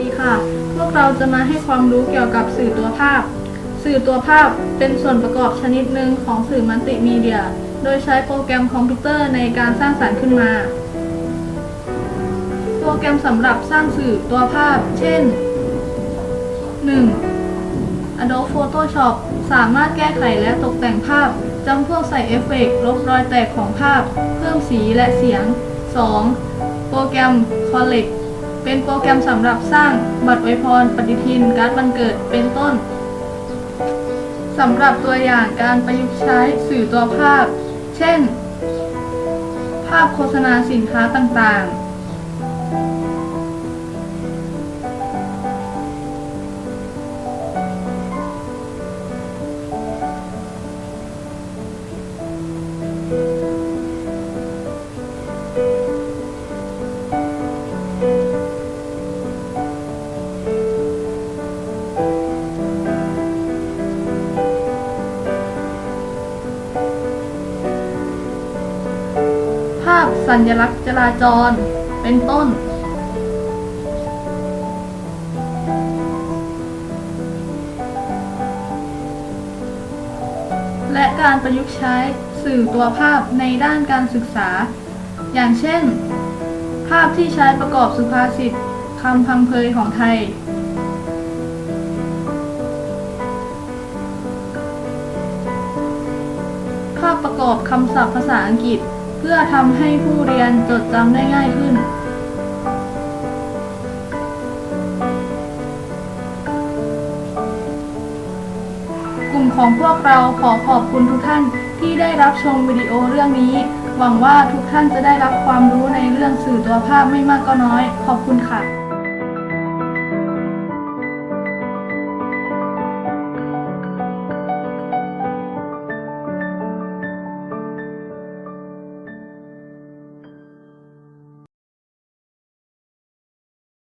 ดีค่ะ พวกเราจะมาให้ความรู้เกี่ยวกับสื่อตัวภาพ สื่อตัวภาพเป็นส่วนประกอบชนิดหนึ่งของสื่อมัลติมีเดีย โดยใช้โปรแกรมคอมพิวเตอร์ในการสร้างสรรค์ขึ้นมา โปรแกรมสำหรับสร้างสื่อตัวภาพ เช่น 1. Adobe Photoshop สามารถแก้ไขและตกแต่งภาพจำพวกใส่เอฟเฟกต์ลบรอยแตกของภาพ เพิ่มสีและเสียง 2. โปรแกรม Collect เป็นโปรแกรมสำหรับสร้างบัตรอวยพร ปฏิทิน การ์ดวันเกิด เป็นต้น สำหรับตัวอย่างการประยุกต์ใช้สื่อตัวภาพ เช่น ภาพโฆษณาสินค้าต่างๆาพสัญลักษณ์จราจร เป็นต้น และการประยุกต์ใช้สื่อตัวภาพในด้านการศึกษา อย่างเช่น ภาพที่ใช้ประกอบสุภาษิตคำพังเพยของไทยภาพประกอบคำศัพท์ภาษาอังกฤษ พื่อทำให้ผู้เรียนจดจำได้ง่ายขึ้น กลุ่มของพวกเราขอขอบคุณทุกท่านที่ได้รับชมวิดีโอเรื่องนี้ หวังว่าทุกท่านจะได้รับความรู้ในเรื่องสื่อตัวภาพไม่มากก็น้อย ขอบคุณค่ะ